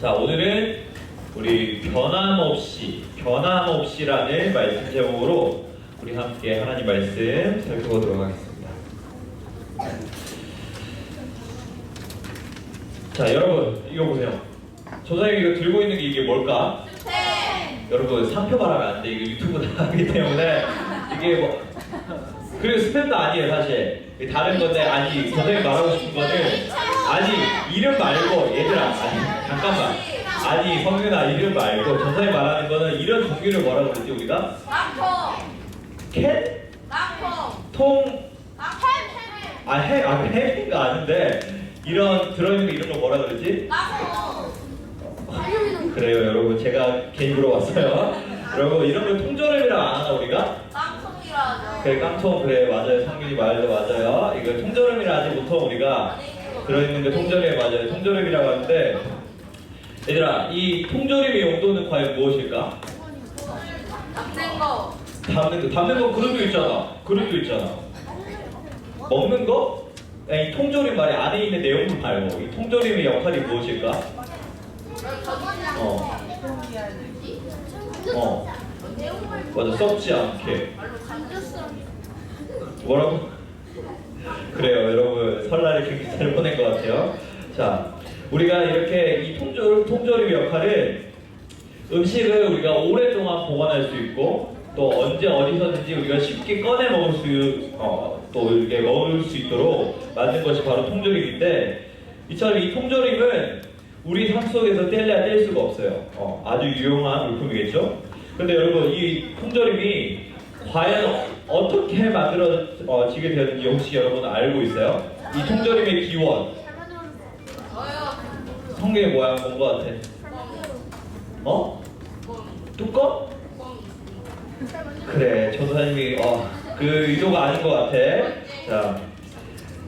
자, 오늘은 우리 변함없이, 변함없이라는 말씀 제목으로 우리 함께 하나님 말씀 살펴보도록 하겠습니다. 자, 여러분, 이거 보세요. 조사님 이거 들고 있는 게 이게 뭘까? 여러분, 상표 말하면 안 돼. 이거 유튜브 나가기 때문에 이게 뭐. 그리고 스팸도 아니에요, 사실. 다른 건데, 아니, 선생님 말하고 싶은 거는, 아니, 이름 말고, 얘들아, 아니, 잠깐만. 아니, 성윤아, 이름 말고, 전사님 말하는 거는 이런 종류를 뭐라고 그러지, 우리가? 캔? 통? 아, 햄, 아, 햄인가 아는데, 이런, 들어있는 거 이런 거 뭐라 그러지? 그래요, 여러분. 제가 괜히 물어봤어요. 여러분, 이런 거 통조림이라고 안 하나, 우리가? 그래, 깡통, 그래, 맞아요. 성균이 말도 맞아요. 이거 통조림이라 하지 보통 우리가 들어있는 게 통조림이 맞아요. 통조림이라고 하는데, 얘들아, 이 통조림의 용도는 과연 무엇일까? 담는 거, 담는 거 그릇도 있잖아. 그릇도 있잖아. 먹는 거? 야, 이 통조림 말이 안에 있는 내용물 말고, 이 통조림의 역할이 무엇일까? 어, 어, 맞아, 썩지 않게. 뭐라고? 그래요, 여러분. 설날에 굉장히 잘 보낸 것 같아요. 자, 우리가 이렇게 이 통조, 통조림 역할은 음식을 우리가 오랫동안 보관할 수 있고 또 언제 어디서든지 우리가 쉽게 꺼내 먹을 수, 어, 또 이렇게 먹을 수 있도록 만든 것이 바로 통조림인데 이처럼 이 통조림은 우리 삶 속에서 뗄래야 뗄 수가 없어요. 어, 아주 유용한 물품이겠죠? 근데 여러분 이 통조림이 과연 어떻게 만들어지게 되었는지 혹시 여러분 알고 있어요? 이 통조림의 기원 성경에 뭐야 본것 같아? 어? 뚜껑? 그래 전도사님이 어, 그 의도가 아닌 것 같아 자,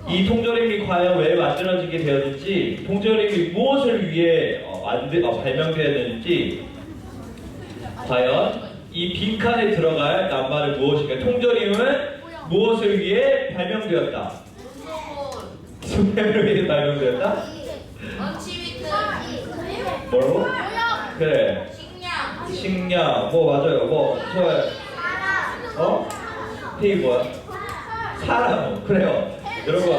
이 통조림이 과연 왜 만들어지게 되었는지 통조림이 무엇을 위해 어, 만들, 어, 발명되었는지 과연 이 빈칸에 들어갈 낱말은 무엇일까? 통조림은 무엇을 위해 발명되었다? 수명을 위해 발명되었다? 뭐라고? 그래 식량 뭐 맞아요 뭐 좋아요 어? 페이 뭐야? 사람 그래요 여러분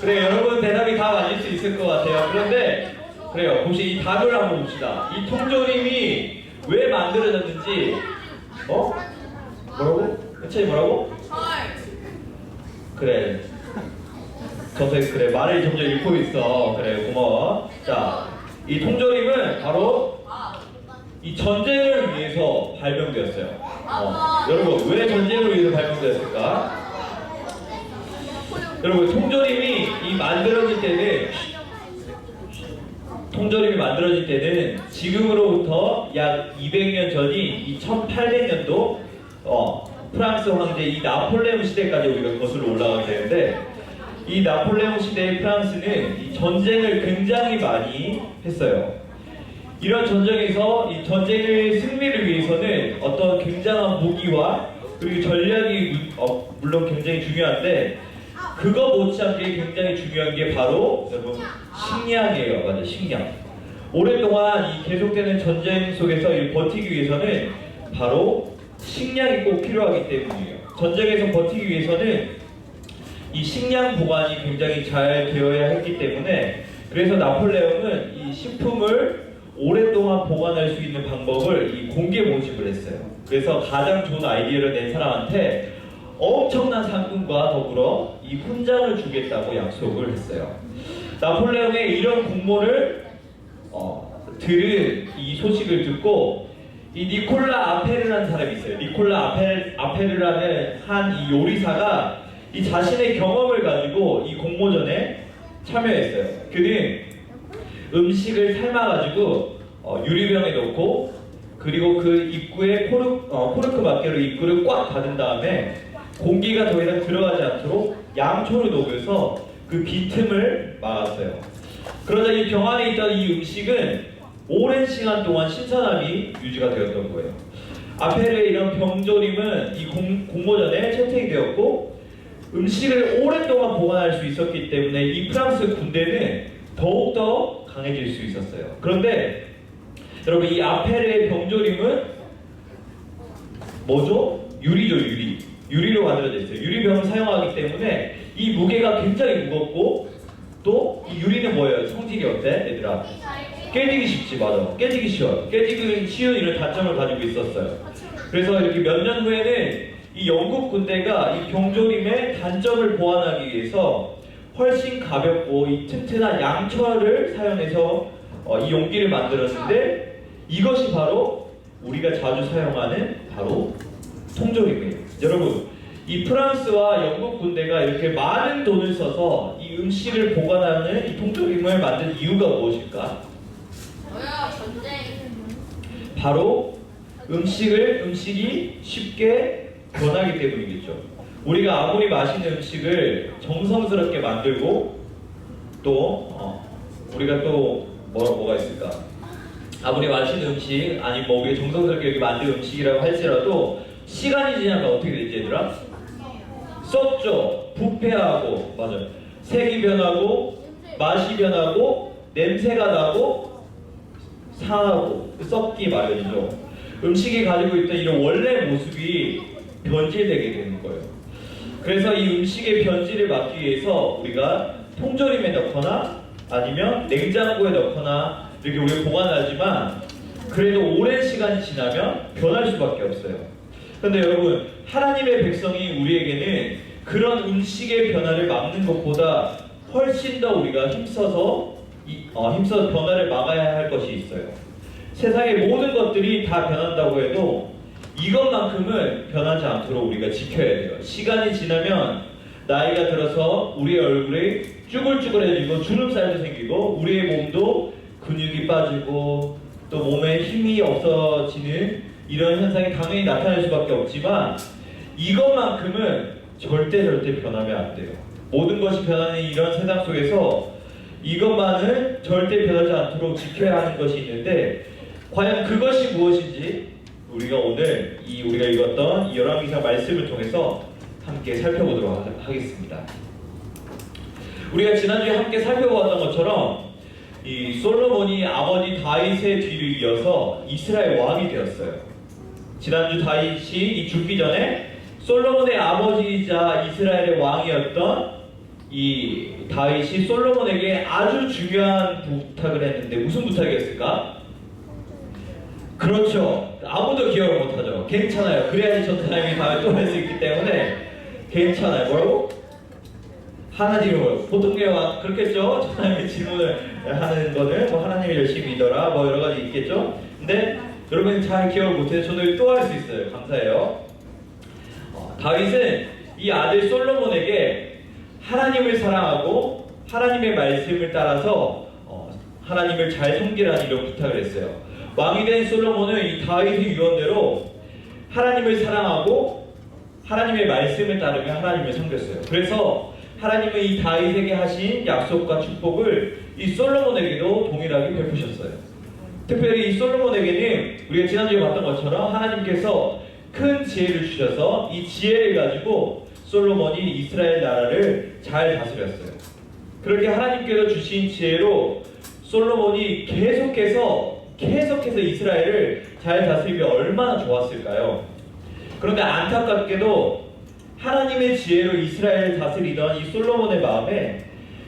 그래 여러분 대답이 다 맞을 수 있을 것 같아요 그런데 그래요 혹시 이 답을 한번 봅시다 이 통조림이 왜 만들어졌는지 어? 뭐라고? 은찬이 뭐라고? 그래 저서 그래 말을 점점 잃고 있어 그래 고마워 자 이 통조림은 바로 이 전쟁을 위해서 발명되었어요 어, 여러분 왜 전쟁을 위해서 발명되었을까? 여러분 통조림이 이 만들어질 때는 통조림이 만들어질 때는 지금으로부터 약 200년 전인 이 1800년도 어, 프랑스 황제 이 나폴레옹 시대까지 우리가 거슬러 올라가게 되는데 이 나폴레옹 시대의 프랑스는 이 전쟁을 굉장히 많이 했어요. 이런 전쟁에서 이 전쟁의 승리를 위해서는 어떤 굉장한 무기와 그리고 전략이 어, 물론 굉장히 중요한데 그거 못지않게 굉장히 중요한 게 바로 여러분 식량이에요. 맞아요. 식량. 오랫동안 이 계속되는 전쟁 속에서 이 버티기 위해서는 바로 식량이 꼭 필요하기 때문이에요. 전쟁에서 버티기 위해서는 이 식량 보관이 굉장히 잘 되어야 했기 때문에 그래서 나폴레옹은 이 식품을 오랫동안 보관할 수 있는 방법을 이 공개 모집을 했어요. 그래서 가장 좋은 아이디어를 낸 사람한테 엄청난 상금과 더불어 이 훈장을 주겠다고 약속을 했어요. 나폴레옹의 이런 공모를 어, 들은 이 소식을 듣고 이 니콜라 아페르라는 사람이 있어요. 니콜라 아페, 아페르라는 한 이 요리사가 이 자신의 경험을 가지고 이 공모전에 참여했어요. 그는 음식을 삶아가지고 어, 유리병에 넣고 그리고 그 입구에 포르, 어, 포르크 막개로 입구를 꽉 닫은 다음에 공기가 더 이상 들어가지 않도록 양초를 녹여서 그 비틈을 막았어요. 그러자 이 병 안에 있던 이 음식은 오랜 시간 동안 신선함이 유지가 되었던 거예요. 아페르의 이런 병조림은 이 공, 공모전에 채택이 되었고 음식을 오랫동안 보관할 수 있었기 때문에 이 프랑스 군대는 더욱더 강해질 수 있었어요. 그런데 여러분 이 아페르의 병조림은 뭐죠? 유리죠 유리. 유리로 만들어져 있어요. 유리병을 사용하기 때문에 이 무게가 굉장히 무겁고 또 이 유리는 뭐예요? 성질이 어때? 얘들아 깨지기 쉽지 맞아. 깨지기 쉬워요. 깨지기 쉬운 이런 단점을 가지고 있었어요. 그래서 이렇게 몇 년 후에는 이 영국 군대가 이 병조림의 단점을 보완하기 위해서 훨씬 가볍고 이 튼튼한 양철을 사용해서 어, 이 용기를 만들었는데 이것이 바로 우리가 자주 사용하는 바로 통조림이에요. 여러분, 이 프랑스와 영국 군대가 이렇게 많은 돈을 써서 이 음식을 보관하는 이 통조림을 만든 이유가 무엇일까? 뭐야 전쟁 바로 음식을 음식이 쉽게 변하기 때문이겠죠. 우리가 아무리 맛있는 음식을 정성스럽게 만들고 또 어, 우리가 또 뭐, 뭐가 있을까? 아무리 맛있는 음식 아니 뭐 우리가 정성스럽게 이렇게 만든 음식이라고 할지라도 시간이 지나면 어떻게 되지 얘들아? 썩죠. 부패하고 맞아요. 색이 변하고 맛이 변하고 냄새가 나고 상하고 썩기 마련이죠. 음식이 가지고 있던 이런 원래 모습이 변질되게 되는 거예요. 그래서 이 음식의 변질을 막기 위해서 우리가 통조림에 넣거나 아니면 냉장고에 넣거나 이렇게 우리가 보관하지만 그래도 오랜 시간이 지나면 변할 수밖에 없어요. 근데 여러분 하나님의 백성이 우리에게는 그런 음식의 변화를 막는 것보다 훨씬 더 우리가 힘써서 이- 어, 힘써서 변화를 막아야 할 것이 있어요. 세상의 모든 것들이 다 변한다고 해도 이것만큼은 변하지 않도록 우리가 지켜야 돼요. 시간이 지나면 나이가 들어서 우리의 얼굴이 쭈글쭈글해지고 주름살도 생기고 우리의 몸도 근육이 빠지고 또 몸에 힘이 없어지는 이런 현상이 당연히 나타날 수밖에 없지만 이것만큼은 절대 절대 변하면 안 돼요. 모든 것이 변하는 이런 세상 속에서 이것만은 절대 변하지 않도록 지켜야 하는 것이 있는데 과연 그것이 무엇인지 우리가 오늘 이 우리가 읽었던 이 열왕기상 말씀을 통해서 함께 살펴보도록 하- 하겠습니다. 우리가 지난주에 함께 살펴보았던 것처럼 이 솔로몬이 아버지 다윗의 뒤를 이어서 이스라엘 왕이 되었어요. 지난주 다윗이 이 죽기 전에 솔로몬의 아버지이자 이스라엘의 왕이었던 이 다윗이 솔로몬에게 아주 중요한 부탁을 했는데 무슨 부탁이었을까? 그렇죠. 아무도 기억을 못하죠. 괜찮아요. 그래야지 저 사람이 다음에 또 할 수 있기 때문에 괜찮아요. 뭐라고? 하나님을 뭐라고? 보통 경우 그렇겠죠. 저 사람이 질문을 하는 거는 뭐 하나님을 열심히 믿어라 뭐 여러 가지 있겠죠. 근데 여러분이 잘 기억을 못해서 저도 또할 수 있어요. 감사해요. 어, 다윗은 이 아들 솔로몬에게 하나님을 사랑하고 하나님의 말씀을 따라서 어, 하나님을 잘 섬기라는 이런 부탁을 했어요. 왕이 된 솔로몬은 이 다윗의 유언대로 하나님을 사랑하고 하나님의 말씀을 따르며 하나님을 섬겼어요. 그래서 하나님은 이 다윗에게 하신 약속과 축복을 이 솔로몬에게도 동일하게 베푸셨어요. 특별히 이 솔로몬에게는 우리가 지난주에 봤던 것처럼 하나님께서 큰 지혜를 주셔서 이 지혜를 가지고 솔로몬이 이스라엘 나라를 잘 다스렸어요. 그렇게 하나님께서 주신 지혜로 솔로몬이 계속해서 계속해서 이스라엘을 잘 다스리며 얼마나 좋았을까요? 그런데 안타깝게도 하나님의 지혜로 이스라엘을 다스리던 이 솔로몬의 마음에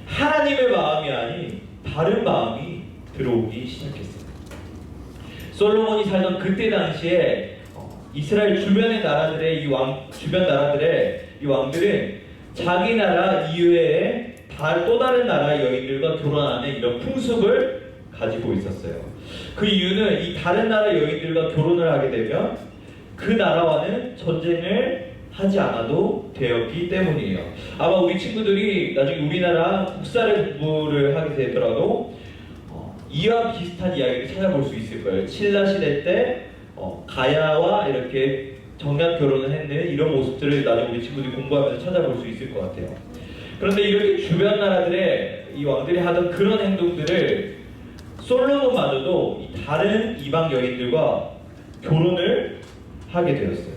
하나님의 마음이 아닌 다른 마음이 들어오기 시작했어요. 솔로몬이 살던 그때 당시에 어, 이스라엘 주변의 나라들의 이 왕, 주변 나라들의 이 왕들은 자기 나라 이외에 다, 또 다른 나라 여인들과 결혼하는 이런 풍습을 가지고 있었어요. 그 이유는 이 다른 나라 여인들과 결혼을 하게 되면 그 나라와는 전쟁을 하지 않아도 되었기 때문이에요. 아마 우리 친구들이 나중에 우리나라 국사를 공부를 하게 되더라도 어, 이와 비슷한 이야기를 찾아볼 수 있을 거예요. 신라 시대 때 어, 가야와 이렇게 정략 결혼을 했는 이런 모습들을 나중에 우리 친구들이 공부하면서 찾아볼 수 있을 것 같아요. 그런데 이렇게 주변 나라들의 이 왕들이 하던 그런 행동들을 솔로몬마저도 이 다른 이방 여인들과 결혼을 하게 되었어요.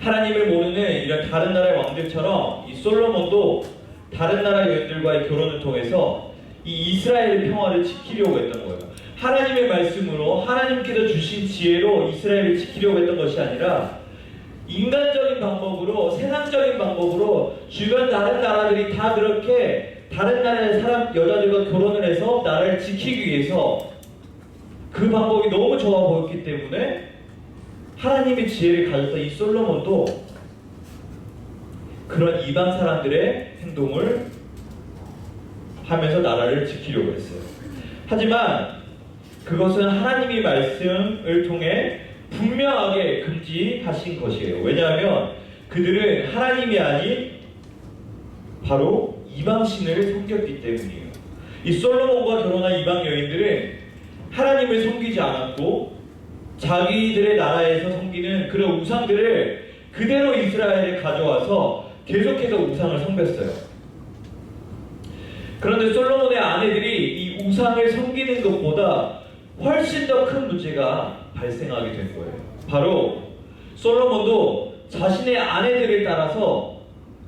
하나님을 모르는 이런 다른 나라의 왕들처럼 이 솔로몬도 다른 나라 여인들과의 결혼을 통해서 이 이스라엘의 평화를 지키려고 했던 거예요. 하나님의 말씀으로 하나님께서 주신 지혜로 이스라엘을 지키려고 했던 것이 아니라 인간적인 방법으로 세상적인 방법으로 주변 다른 나라들이 다 그렇게 다른 나라의 사람 여자들과 결혼을 해서 나라를 지키기 위해서 그 방법이 너무 좋아 보였기 때문에 하나님의 지혜를 가졌던 이 솔로몬도 그런 이방 사람들의 행동을 하면서 나라를 지키려고 했어요. 하지만 그것은 하나님의 말씀을 통해 분명하게 금지하신 것이에요. 왜냐하면 그들은 하나님이 아닌 바로 이방 신을 섬겼기 때문이에요. 이 솔로몬과 결혼한 이방 여인들은 하나님을 섬기지 않았고 자기들의 나라에서 섬기는 그런 우상들을 그대로 이스라엘에 가져와서 계속해서 우상을 섬겼어요. 그런데 솔로몬의 아내들이 이 우상을 섬기는 것보다 훨씬 더 큰 문제가 발생하게 된 거예요. 바로 솔로몬도 자신의 아내들을 따라서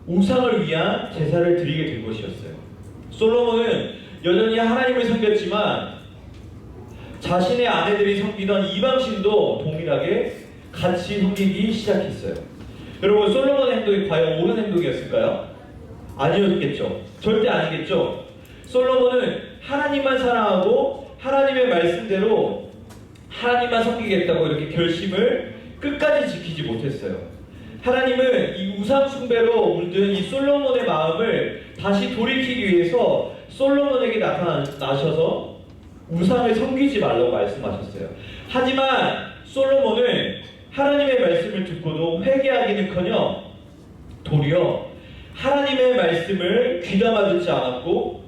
우상을 위한 제사를 드리게 된 것이었어요. 솔로몬은 여전히 하나님을 섬겼지만 자신의 아내들이 섬기던 이방신도 동일하게 같이 섬기기 시작했어요. 여러분 솔로몬의 행동이 과연 옳은 행동이었을까요? 아니었겠죠. 절대 아니겠죠. 솔로몬은 하나님만 사랑하고 하나님의 말씀대로 하나님만 섬기겠다고 이렇게 결심을 끝까지 지키지 못했어요. 하나님은 이 우상 숭배로 물든 이 솔로몬의 마음을 다시 돌이키기 위해서 솔로몬에게 나타나셔서 우상을 섬기지 말라고 말씀하셨어요. 하지만 솔로몬은 하나님의 말씀을 듣고도 회개하기는커녕 도리어 하나님의 말씀을 귀담아 듣지 않았고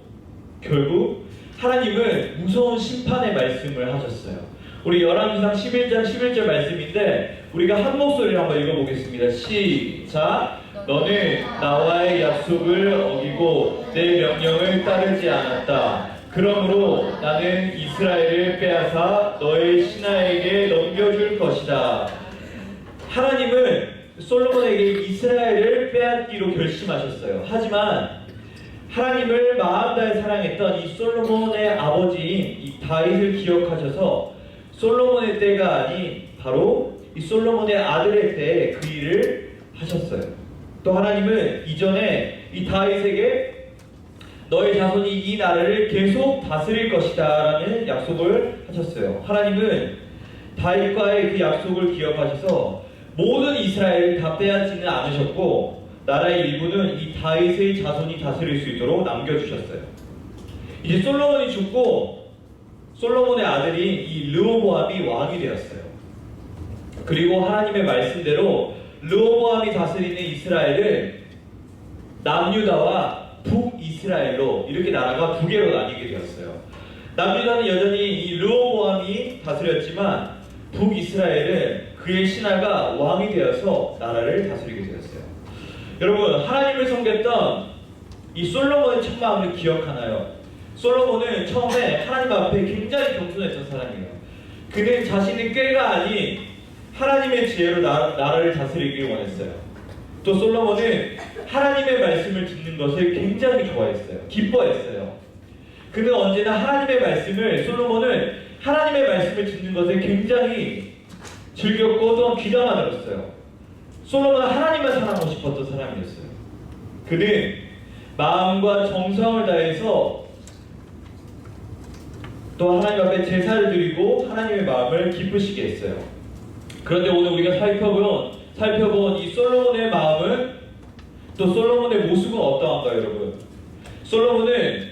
결국 하나님은 무서운 심판의 말씀을 하셨어요. 우리 열왕기상 11장 11절 말씀인데 우리가 한 목소리로 한번 읽어보겠습니다. 시작. 너는 나와의 약속을 어기고 내 명령을 따르지 않았다. 그러므로 나는 이스라엘을 빼앗아 너의 신하에게 넘겨줄 것이다. 하나님은 솔로몬에게 이스라엘을 빼앗기로 결심하셨어요. 하지만 하나님을 마음 다해 사랑했던 이 솔로몬의 아버지인 이 다윗을 기억하셔서 솔로몬의 때가 아닌 바로 이 솔로몬의 아들의 때에 그 일을 하셨어요. 또 하나님은 이전에 이 다윗에게 너의 자손이 이 나라를 계속 다스릴 것이다라는 약속을 하셨어요. 하나님은 다윗과의 그 약속을 기억하셔서 모든 이스라엘을 다 빼앗지는 않으셨고 나라의 일부는 이 다윗의 자손이 다스릴 수 있도록 남겨주셨어요. 이제 솔로몬이 죽고 솔로몬의 아들인 이 르호보암이 왕이 되었어요. 그리고 하나님의 말씀대로 르호보암이 다스리는 이스라엘을 남유다와 북이스라엘로 이렇게 나라가 두 개로 나뉘게 되었어요. 남유다는 여전히 이 르호보암이 다스렸지만 북이스라엘은 그의 신하가 왕이 되어서 나라를 다스리게 되었어요. 여러분 하나님을 섬겼던 이 솔로몬의 첫 마음을 기억하나요? 솔로몬은 처음에 하나님 앞에 굉장히 겸손했던 사람이에요. 그는 자신의 꾀가 아닌 하나님의 지혜로 나, 나라를 다스리길 원했어요. 또 솔로몬은 하나님의 말씀을 듣는 것을 굉장히 좋아했어요. 기뻐했어요. 그는 언제나 하나님의 말씀을 솔로몬은 하나님의 말씀을 듣는 것을 굉장히 즐겼고 또한 귀담아 들었어요. 솔로몬은 하나님만 사랑하고 싶었던 사람이었어요. 그는 마음과 정성을 다해서 또 하나님 앞에 제사를 드리고 하나님의 마음을 기쁘시게 했어요. 그런데 오늘 우리가 살펴본 살펴본 이 솔로몬의 마음은 또 솔로몬의 모습은 어떠한가요, 여러분? 솔로몬은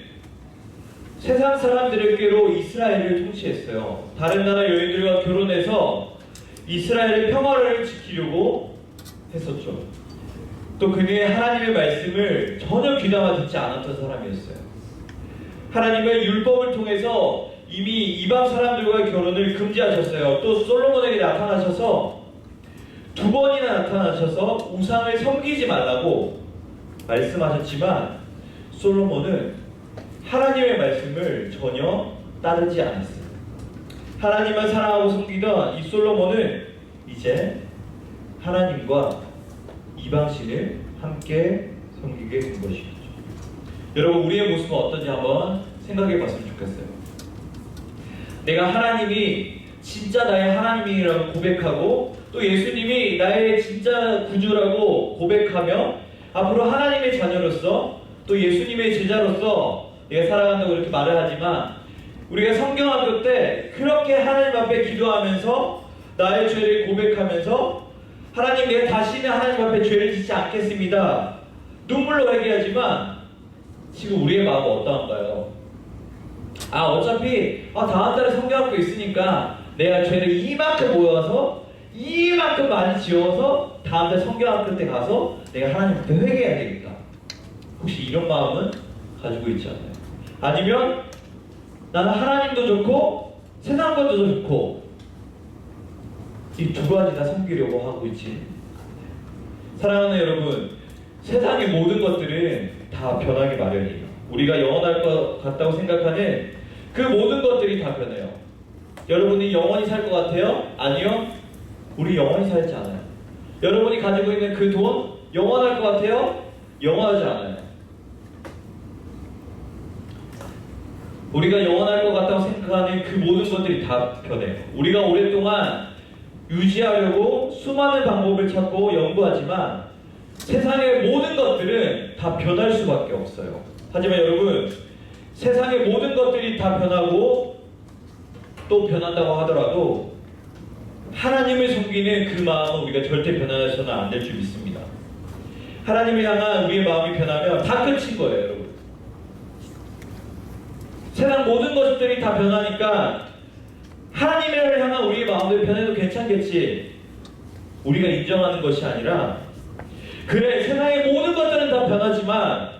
세상 사람들에게로 이스라엘을 통치했어요. 다른 나라 여인들과 결혼해서 이스라엘의 평화를 지키려고 했었죠. 또 그는 하나님의 말씀을 전혀 귀담아 듣지 않았던 사람이었어요. 하나님은 율법을 통해서 이미 이방 사람들과의 결혼을 금지하셨어요. 또 솔로몬에게 나타나셔서 두 번이나 나타나셔서 우상을 섬기지 말라고 말씀하셨지만 솔로몬은 하나님의 말씀을 전혀 따르지 않았어요. 하나님만 사랑하고 섬기던 이 솔로몬은 이제 하나님과 이방신을 함께 섬기게 된 것이죠. 여러분 우리의 모습은 어떤지 한번 생각해 봤으면 좋겠어요. 내가 하나님이 진짜 나의 하나님이라고 고백하고 또 예수님이 나의 진짜 구주라고 고백하며 앞으로 하나님의 자녀로서 또 예수님의 제자로서 내가 살아간다고 이렇게 말을 하지만 우리가 성경학교 때 그렇게 하나님 앞에 기도하면서 나의 죄를 고백하면서 하나님 내가 다시는 하나님 앞에 죄를 짓지 않겠습니다. 눈물로 회개하지만 지금 우리의 마음은 어떠한가요? 아 어차피 아, 다음 달에 성경학교 있으니까 내가 죄를 이만큼 모여서 이만큼 많이 지어서 다음 달 성경학교 때 가서 내가 하나님 앞에 회개해야 되겠다. 혹시 이런 마음은 가지고 있지 않나요? 아니면 나는 하나님도 좋고 세상 것도 좋고 이 두 가지 다 섬기려고 하고 있지. 사랑하는 여러분, 세상의 모든 것들은 다 변하기 마련이에요. 우리가 영원할 것 같다고 생각하는 그 모든 것들이 다 변해요. 여러분이 영원히 살 것 같아요? 아니요. 우리 영원히 살지 않아요. 여러분이 가지고 있는 그 돈 영원할 것 같아요? 영원하지 않아요. 우리가 영원할 것 같다고 생각하는 그 모든 것들이 다 변해요. 우리가 오랫동안 유지하려고 수많은 방법을 찾고 연구하지만 세상의 모든 것들은 다 변할 수밖에 없어요. 하지만 여러분, 세상의 모든 것들이 다 변하고 또 변한다고 하더라도 하나님을 섬기는 그 마음은 우리가 절대 변해서는 안 될 줄 믿습니다. 하나님을 향한 우리의 마음이 변하면 다 끝인 거예요, 여러분. 세상 모든 것들이 다 변하니까 하나님을 향한 우리의 마음을 변해도 괜찮겠지. 우리가 인정하는 것이 아니라 그래 세상의 모든 것들은 다 변하지만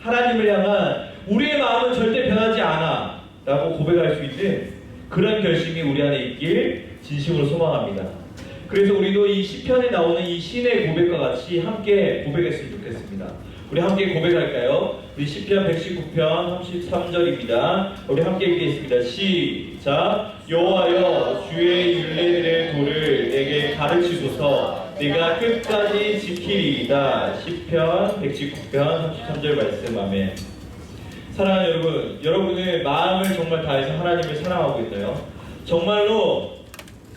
하나님을 향한 우리의 마음은 절대 변하지 않아 라고 고백할 수 있는 그런 결심이 우리 안에 있길 진심으로 소망합니다. 그래서 우리도 이 시편에 나오는 이 신의 고백과 같이 함께 고백했으면 좋겠습니다. 우리 함께 고백할까요? 우리 시편 119편 33절입니다. 우리 함께 읽겠습니다. 시작. 여호와여 주의 율례들의 도를 내게 가르치소서. 내가 끝까지 지키리이다. 시편 119편 33절 말씀 아멘. 사랑하는 여러분, 여러분의 마음을 정말 다해서 하나님을 사랑하고 있나요? 정말로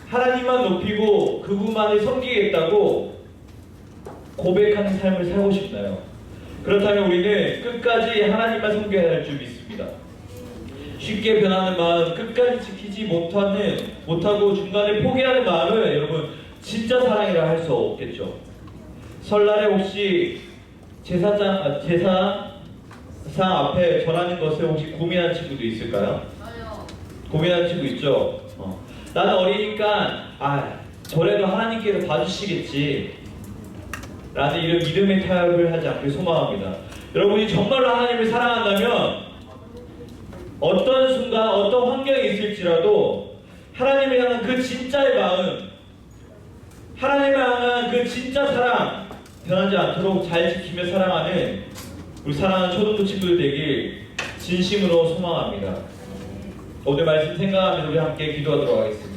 하나님만 높이고 그분만을 섬기겠다고 고백하는 삶을 살고 싶나요? 그렇다면 우리는 끝까지 하나님만 섬겨야 할 줄 믿습니다. 쉽게 변하는 마음, 끝까지 지키지 못하는 못하고 중간에 포기하는 마음을 여러분 진짜 사랑이라 할 수 없겠죠. 설날에 혹시 제사장 아, 제사상 앞에 절하는 것을 혹시 고민하는 친구도 있을까요? 고민하는 친구 있죠. 어. 나는 어리니까 아 저래도 하나님께서 봐주시겠지. 라는 이런 믿음의 타협을 하지 않길 소망합니다. 여러분이 정말로 하나님을 사랑한다면 어떤 순간 어떤 환경이 있을지라도 하나님을 향한 그 진짜의 마음 하나님을 향한 그 진짜 사랑 변하지 않도록 잘 지키며 사랑하는 우리 사랑하는 초등부 친구들 되길 진심으로 소망합니다. 오늘 말씀 생각하면서 우리 함께 기도하도록 하겠습니다.